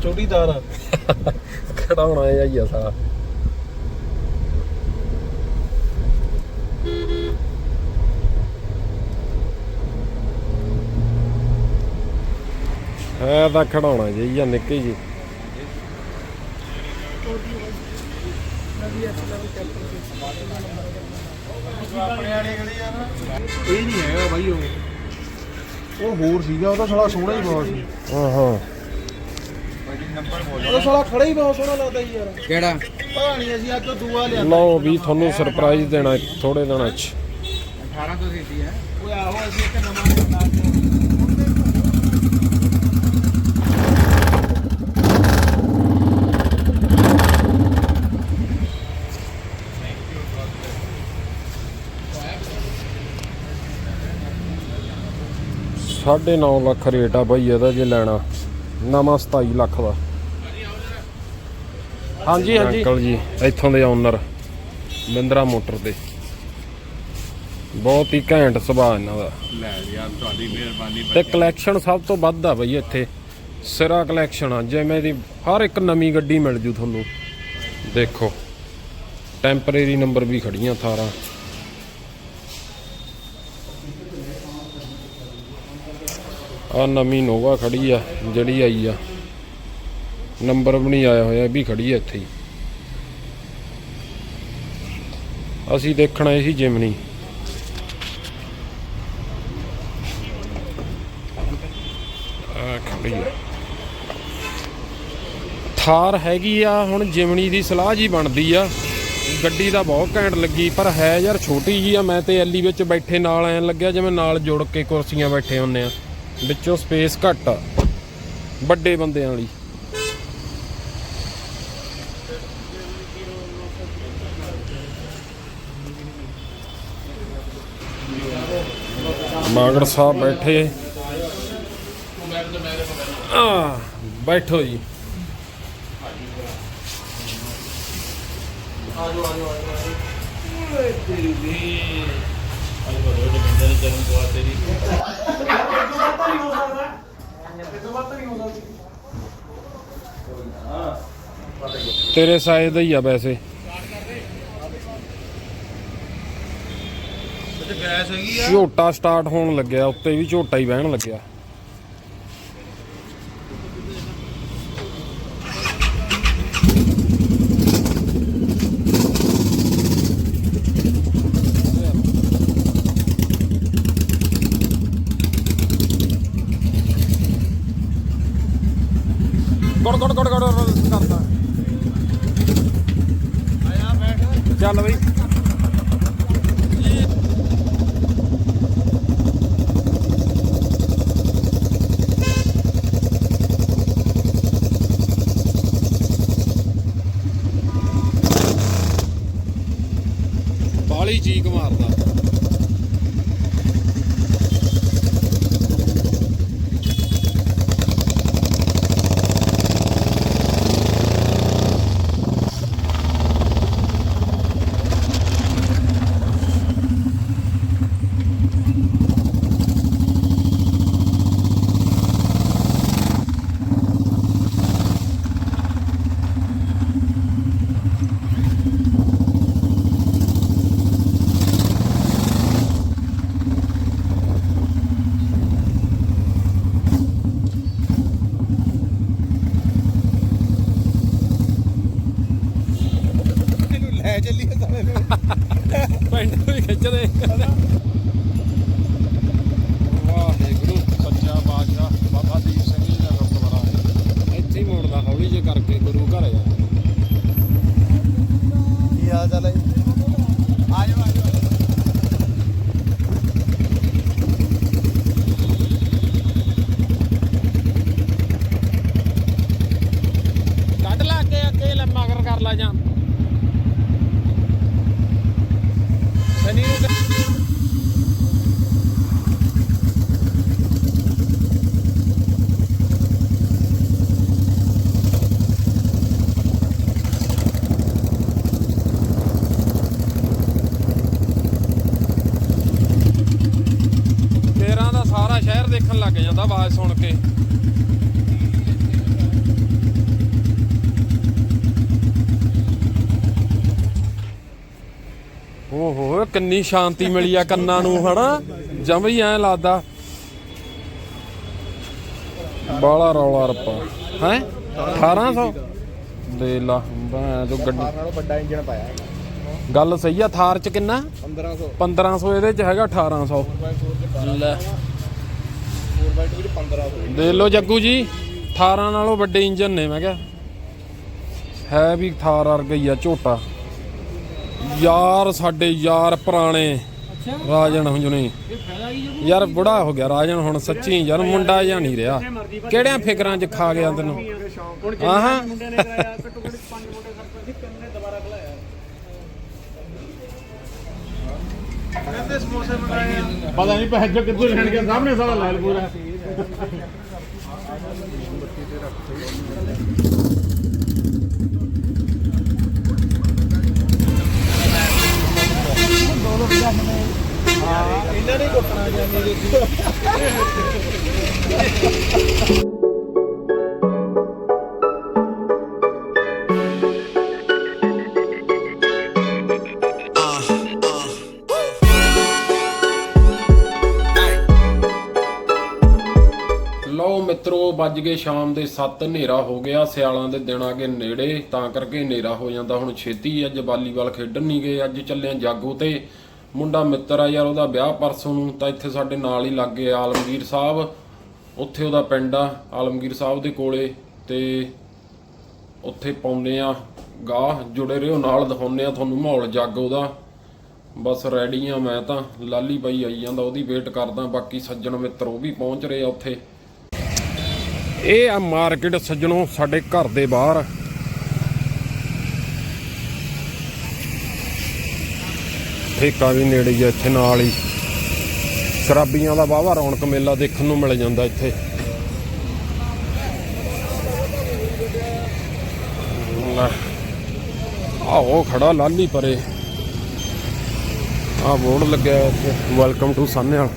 ਆ। ਮੈਂ ਚੋ ਛੋਟੀ ਤਾਰ ਆ ਖੜਾਉਣਾ ਹੈ ਆਈਆ ਸਾਲਾ। ਹੈ ਤਾਂ ਖੜਾਉਣਾ ਜੀ ਜਾਂ ਨਿੱਕੀ ਜੀ ਆ ਇਹ ਨਹੀਂ ਹੈਗਾ ਬਾਈ ਉਹ। ਉਹ ਹੋਰ ਸੀਗਾ ਉਹਦਾ ਸਾਲਾ ਸੋਹਣਾ ਹੀ ਬਹੁਤ ਸੀ। ਹਾਂ ਹਾਂ। ਉਹਦਾ ਸਾਲਾ ਖੜਾ ਹੀ ਬਹੁਤ ਸੋਹਣਾ ਲੱਗਦਾ ਜੀ ਯਾਰ। ਕਿਹੜਾ? ਪਤਾ ਨਹੀਂ ਅਸੀਂ ਅੱਜ ਉਹ ਦੂਆ ਲਿਆ ਲਓ ਵੀ ਤੁਹਾਨੂੰ ਸਰਪ੍ਰਾਈਜ਼ ਦੇਣਾ ਥੋੜੇ ਦਿਨਾਂ ਚ। 1800 ਸੀਸੀ ਹੈ। ਓਏ ਆਹੋ ਅਸੀਂ ਇੱਕ ਨਵਾਂ ਬਣਾ ਕੇ ਸਾਢੇ 9 ਲੱਖ ਰੇਟ ਆ ਬਈ ਇਹਦਾ ਜੇ ਲੈਣਾ। ਨਵਾਂ 27 ਲੱਖ ਦਾ। ਹਾਂਜੀ ਹਾਂਜੀ। ਅੰਕਲ ਜੀ ਇੱਥੋਂ ਦੇ ਓਨਰ ਮਿੰਦਰਾ ਮੋਟਰ ਦੇ। ਬਹੁਤ ਹੀ ਘੈਂਟ ਸੁਭਾਅ ਇਹਨਾਂ ਦਾ। ਲੈ ਯਾਰ ਤੁਹਾਡੀ ਮਿਹਰਬਾਨੀ ਤੇ ਕਲੈਕਸ਼ਨ ਸਭ ਤੋਂ ਵੱਧ ਆ ਬਈ ਇੱਥੇ। ਸਿਰਾ ਕਲੈਕਸ਼ਨ ਆ ਜਿਵੇਂ ਦੀ ਹਰ ਇੱਕ ਨਵੀਂ ਗੱਡੀ ਮਿਲ ਜੂ ਤੁਹਾਨੂੰ। ਦੇਖੋ ਟੈਂਪਰੇਰੀ ਨੰਬਰ ਵੀ ਖੜੀਆਂ ਥਾਰਾਂ। ਆ ਨਵੀਂ ਨੋਵਾ ਖੜੀ ਆ, ਜਿਹੜੀ ਆਈ ਆ। ਨੰਬਰ ਵੀ ਨਹੀਂ ਆਇਆ ਹੋਇਆ, ਇਹ ਵੀ ਖੜੀ ਆ ਇੱਥੇ ਹੀ। ਅਸੀਂ ਦੇਖਣਾ ਆਏ ਸੀ ਜਿਮਨੀ ਆ ਖੜੀ ਆ। ਥਾਰ ਹੈਗੀ ਆ, ਹੁਣ ਜਿਮਨੀ ਦੀ ਸਲਾਹ ਜੀ ਬਣਦੀ ਆ। ਗੱਡੀ ਦਾ ਬਹੁਤ ਘੈਂਟ ਲੱਗੀ, ਪਰ ਹੈ ਯਾਰ ਛੋਟੀ ਜੀ ਆ, ਮੈਂ ਤੇ ਐਲੀ ਵਿੱਚ ਬੈਠੇ ਨਾਲ ਐਂ ਲੱਗਿਆ ਜਿਵੇਂ ਨਾਲ ਜੁੜ ਕੇ ਕੁਰਸੀਆਂ ਬੈਠੇ ਹੁੰਨੇ ਆ। ਵਿੱਚੋਂ ਸਪੇਸ ਘੱਟ ਆ, ਵੱਡੇ ਬੰਦਿਆਂ ਵਾਲੀ। ਮਾਗੜ ਸਾਹਿਬ ਬੈਠੇ। ਆ ਬੈਠੋ ਜੀ। ਆਜੋ ਆਜੋ ਆਜੋ ਤੇਰੇ ਸਾਈਜ਼ ਦਾ ਹੀ ਆ ਵੈਸੇ ਤੇ ਗੈਸ ਹੈਗੀ ਆ। ਝੋਟਾ ਸਟਾਰਟ ਹੋਣ ਲੱਗਿਆ ਉੱਤੇ ਵੀ ਝੋਟਾ ਹੀ ਬਹਿਣ ਲੱਗਿਆ ਗੜ ਗੜ ਗੜ ਗੜ ਕਰਦਾ ਆਇਆ ਬੈਠ ਚੱਲ ਬਈ ਬਾਲੀ ਚੀਕ ਮਾਰਦਾ ਇਹਨੂੰ ਲੈ ਚੱਲੀਏ ਨੂੰ ਵੀ ਖਿੱਚਦੇ ਵਾਹਿਗੁਰੂ ਸੱਚਾ ਬਾਦਸ਼ਾਹ ਬਾਬਾ ਦੀਪ ਸਿੰਘ ਜੀ ਦਾ ਗੁਰਦੁਆਰਾ ਇੱਥੇ ਹੀ ਮੋੜਦਾ ਹੌਲੀ ਜਿਹੇ ਕਰਕੇ ਗੁਰੂ ਘਰ ਆ ਕੀ ਹਾਲ ਚਾਲ ਹੈ ਆਜੋ ਆਜੋ ਕੱਢ ਲਾ ਕੇ ਅੱਗੇ ਲੈ ਮਗਰ ਕਰ ਲਾ ਜਾਂ ਸਨੀ ਨੂੰ ਕਹਿ- ਸ਼ਹਿਰ ਦੇਖਣ ਲੱਗ ਜਾਂਦਾ ਆਵਾਜ਼ ਸੁਣ ਕੇ ਓਹੋ ਕਿੰਨੀ ਸ਼ਾਂਤੀ ਮਿਲੀ ਆ ਕੰਨਾਂ ਨੂੰ ਹਨਾ? ਜਮਈ ਐ ਲੱਗਦਾ। ਬਾਲਾ ਰੌਲਾ ਰੱਪਾ। ਹੈ? 1800 ਦੇ ਲਾ ਮੈਂ ਜੋ ਗੱਡੀ ਨਾਲੋਂ ਵੱਡਾ ਇੰਜਨ ਪਾਇਆ। ਗੱਲ ਸਹੀ ਆ ਥਾਰ ਚ ਕਿੰਨਾ? 1500 1500 ਇਹਦੇ ਚ ਹੈਗਾ 1800 ਲੈ। 4x2 ਵਿੱਚ 1500 ਦੇਖ ਲਓ ਜੱਗੂ ਜੀ 18 ਨਾਲੋਂ ਵੱਡੇ ਇੰਜਨ ਨੇ ਮੈਂ ਕਿਹਾ। ਹੈ ਵੀ ਥਾਰ ਵਰਗਾ ਹੀ ਆ ਝੋਟਾ। ਯਾਰ ਸਾਡੇ ਯਾਰ ਪੁਰਾਣੇ ਰਾਜਨ ਹੁੰਜਣੀ ਯਾਰ ਬੁੜਾ ਹੋ ਗਿਆ ਰਾਜਨ ਹੁਣ ਸੱਚੀ ਯਾਰ ਮੁੰਡਾ ਜਾਂ ਨਹੀਂ ਰਿਹਾ। ਕਿਹੜਿਆਂ ਫਿਕਰਾਂ 'ਚ ਖਾ ਗਿਆ ਤੈਨੂੰ? ਆਹਾਂ ਮੁੰਡੇ ਨੇ ਕਰਾਇਆ ਘੱਟੋ ਘੱਟ ਪੰਜ ਮੁੰਡੇ ਸਰਪੰਚ ਸੀ ਤਿੰਨ ਨੇ ਦੁਬਾਰਾ ਖਲਾਇਆ। ਕਹਿੰਦੇ ਸਮੋਸੇ ਮੰਗਾਏ ਆ ਪਤਾ ਨਹੀਂ ਪੈਸੇ ਜੋ ਕਿੱਥੋਂ ਲੈਣ ਗਿਆ ਸਾਹਮਣੇ ਸਾਰਾ ਲਾਲ ਪੂਰਾ। ਇਹਨਾਂ ਨੇ ਕੁੱਟਣਾ ਜਾਂਦੇ ਲਓ ਮਿੱਤਰੋ, ਵੱਜ ਗਏ ਸ਼ਾਮ ਦੇ 7 ਹਨੇਰਾ ਹੋ ਗਿਆ, ਸਿਆਲਾਂ ਦੇ ਦਿਨ ਆ ਗਏ ਨੇੜੇ, ਤਾਂ ਕਰਕੇ ਹਨੇਰਾ ਹੋ ਜਾਂਦਾ। ਹੁਣ ਛੇਤੀ ਅੱਜ ਵਾਲੀਬਾਲ ਖੇਡਣ ਨਹੀਂ ਗਏ, ਅੱਜ ਚੱਲੇ ਜਾਗੋ ਤੇ। ਮੁੰਡਾ ਮਿੱਤਰ ਆ ਯਾਰ, ਉਹਦਾ ਵਿਆਹ ਪਰਸੋਂ ਨੂੰ, ਤਾਂ ਇੱਥੇ ਸਾਡੇ ਨਾਲ ਹੀ ਲੱਗੇ ਆਲਮਗੀਰ ਸਾਹਿਬ। ਉੱਥੇ ਉਹਦਾ ਪਿੰਡ ਆ, ਆਲਮਗੀਰ ਸਾਹਿਬ ਦੇ ਕੋਲੇ, ਤੇ ਉੱਥੇ ਪਾਉਂਦੇ ਆ ਗਾਹ, ਜੁੜੇ ਰਹੋ, ਨਾਲ ਦਿਖਾਉਂਦੇ ਆ ਤੁਹਾਨੂੰ ਮਾਹੌਲ, ਜੱਗ ਉਹਦਾ। ਬਸ ਰੈਡੀ ਆ ਮੈਂ ਤਾਂ, ਲਾਲੀ ਬਾਈ ਆਈ ਜਾਂਦਾ, ਉਹਦੀ ਵੇਟ ਕਰਦਾ, ਬਾਕੀ ਸੱਜਣ ਮਿੱਤਰ ਉਹ ਵੀ ਪਹੁੰਚ ਰਹੇ ਆ ਉੱਥੇ। ਇਹ ਆ ਮਾਰਕੀਟ ਸੱਜਣੋ, ਸਾਡੇ ਘਰ ਦੇ ਬਾਹਰ। ਠੇਕਾ ਵੀ ਨੇੜੇ ਹੀ ਆ, ਇੱਥੇ ਨਾਲ ਹੀ। ਸ਼ਰਾਬੀਆਂ ਦਾ ਵਾਹਵਾ ਰੌਣਕ ਮੇਲਾ ਦੇਖਣ ਨੂੰ ਮਿਲ ਜਾਂਦਾ ਇੱਥੇ। ਆਹੋ, ਖੜਾ ਲਾਲੀ ਪਰੇ। ਆ ਬੋਰਡ ਲੱਗਿਆ ਹੋਇਆ ਇੱਥੇ। ਵੈਲਕਮ ਟੂ ਸਾਨੇਵਾਲ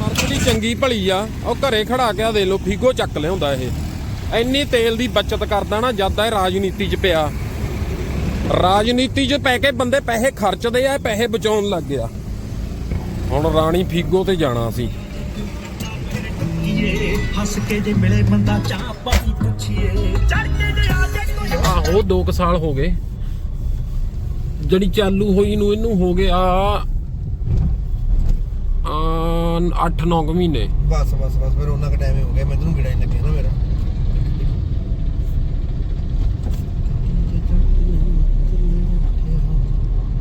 ਮਰਜ਼ੀ ਚੰਗੀ ਭਲੀ ਆ। ਉਹ ਘਰੇ ਖੜਾ ਕੇ ਆ ਦੇ ਲੋ ਫੀਗੋ ਚੱਕ ਲਿਆਉਂਦਾ ਇਹ। ਇੰਨੀ ਤੇਲ ਦੀ ਬਚਤ ਕਰਦਾ ਨਾ ਜਦ ਇਹ ਰਾਜਨੀਤੀ 'ਚ ਪਿਆ। ਰਾਜਨੀਤੀ 'ਚ ਪੈ ਕੇ ਬੰਦੇ ਪੈਸੇ ਖਰਚਦੇ ਆ ਇਹ ਪੈਸੇ ਬਚਾਉਣ ਲੱਗ ਗਿਆ। ਹੁਣ ਰਾਣੀ ਫੀਗੋ ਤੇ ਜਾਣਾ ਸੀ। ਹੱਸ ਕੇ ਜੇ ਮਿਲੇ ਬੰਦਾ ਚਾਹ ਪਾਣੀ ਪੁੱਛੀਏ। ਚੜ ਕੇ ਜੇ ਆ ਜਾ ਕੋਈ ਆਹੋ 2 ਸਾਲ ਹੋ ਗਏ। ਜਿਹੜੀ ਚਾਲੂ ਹੋਈ ਨੂੰ ਇਹਨੂੰ ਹੋ ਗਿਆ ਆ 8-9 ਮਹੀਨੇ। ਬਸ ਬਸ ਬਸ ਫਿਰ ਉਹਨਾਂ ਕ ਟਾਈਮ ਹੀ ਹੋ ਗਿਆ। ਮੈਨੂੰ ਕਿਹੜਾ ਨਹੀਂ ਲੱਗਿਆ ਨਾ ਮੇਰਾ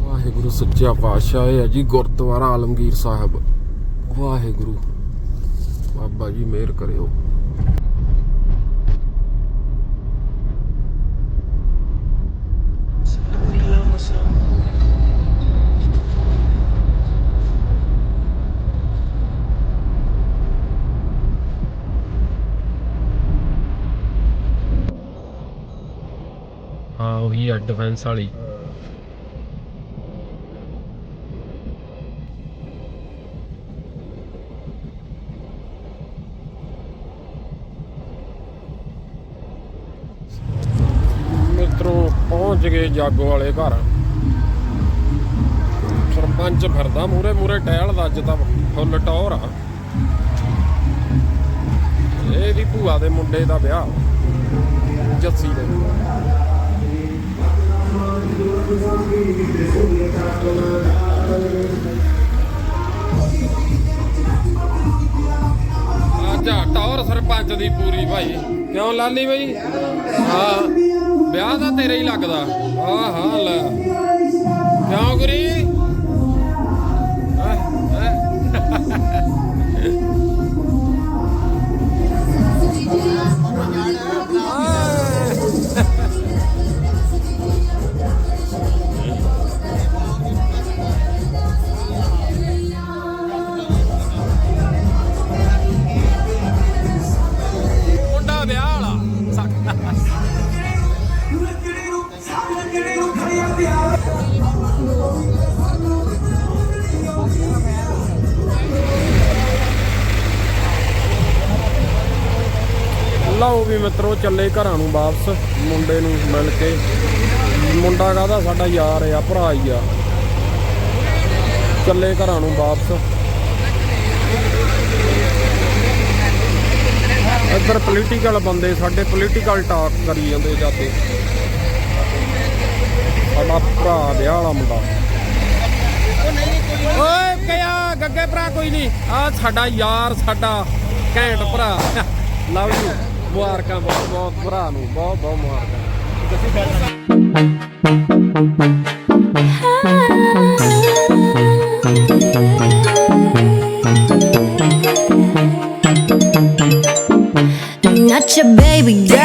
ਵਾਹਿਗੁਰੂ ਸੱਚਾ ਪਾਤਸ਼ਾਹ ਇਹ ਹੈ ਜੀ ਗੁਰਦੁਆਰਾ ਆਲਮਗੀਰ ਸਾਹਿਬ। ਵਾਹਿਗੁਰੂ। ਬਾਬਾ ਜੀ ਮਿਹਰ ਕਰਿਓ। ਹਾਂ, ਉਹੀ ਹੈ ਡਿਫੈਂਸ ਵਾਲੀ। ਮਿੱਤਰੋ ਪਹੁੰਚ ਗਏ ਜਾਗੋ ਵਾਲੇ ਘਰ। ਸਰਪੰਚ ਫਿਰਦਾ ਮੂਰੇ ਮੂਰੇ ਟਹਿਲਦਾ ਅੱਜ ਤਾਂ ਫੁੱਲ ਟੌਰ ਆ। ਇਹਦੀ ਭੂਆ ਦੇ ਮੁੰਡੇ ਦਾ ਵਿਆਹ। ਜੱਸੀ ਦੇ। ਅੱਛਾ ਟੌਰ ਸਰਪੰਚ ਦੀ ਪੂਰੀ ਭਾਈ। ਕਿਉਂ ਲਾਲੀ ਬਈ? ਹਾਂ। ਵਿਆਹ ਤਾਂ ਤੇਰਾ ਹੀ ਲੱਗਦਾ। ਆਹ ਹਾਂ। ਕਿਉਂ ਗੁਰੀ? ਲਓ ਵੀ ਮਿੱਤਰੋ, ਚੱਲੇ ਘਰਾਂ ਨੂੰ ਵਾਪਸ, ਮੁੰਡੇ ਨੂੰ ਮਿਲ ਕੇ। ਮੁੰਡਾ ਕਾਹਦਾ ਸਾਡਾ ਯਾਰ ਆ, ਭਰਾ ਹੀ ਆ। ਚੱਲੇ ਘਰਾਂ ਨੂੰ ਵਾਪਸ। ਇੱਧਰ ਪੋਲੀਟੀਕਲ ਬੰਦੇ, ਸਾਡੇ ਪੋਲੀਟੀਕਲ ਟਾਕ ਕਰੀ ਜਾਂਦੇ ਜਾਂਦੇ। ਸਾਡਾ ਭਰਾ ਵਿਆਹ ਵਾਲਾ ਮੁੰਡਾ। ਓਏ, ਕਿਆ? ਗੱਗੇ ਭਰਾ ਕੋਈ ਨਹੀਂ। ਆ ਸਾਡਾ ਯਾਰ, ਸਾਡਾ ਘੈਂਟ ਭਰਾ। Love you. ਮੁਬਾਰਕਾਂ ਬਹੁਤ ਬਹੁਤ ਭਰਾ ਨੂੰ ਬਹੁਤ ਬਹੁਤ ਮੁਬਾਰਕਾਂ Not your baby girl.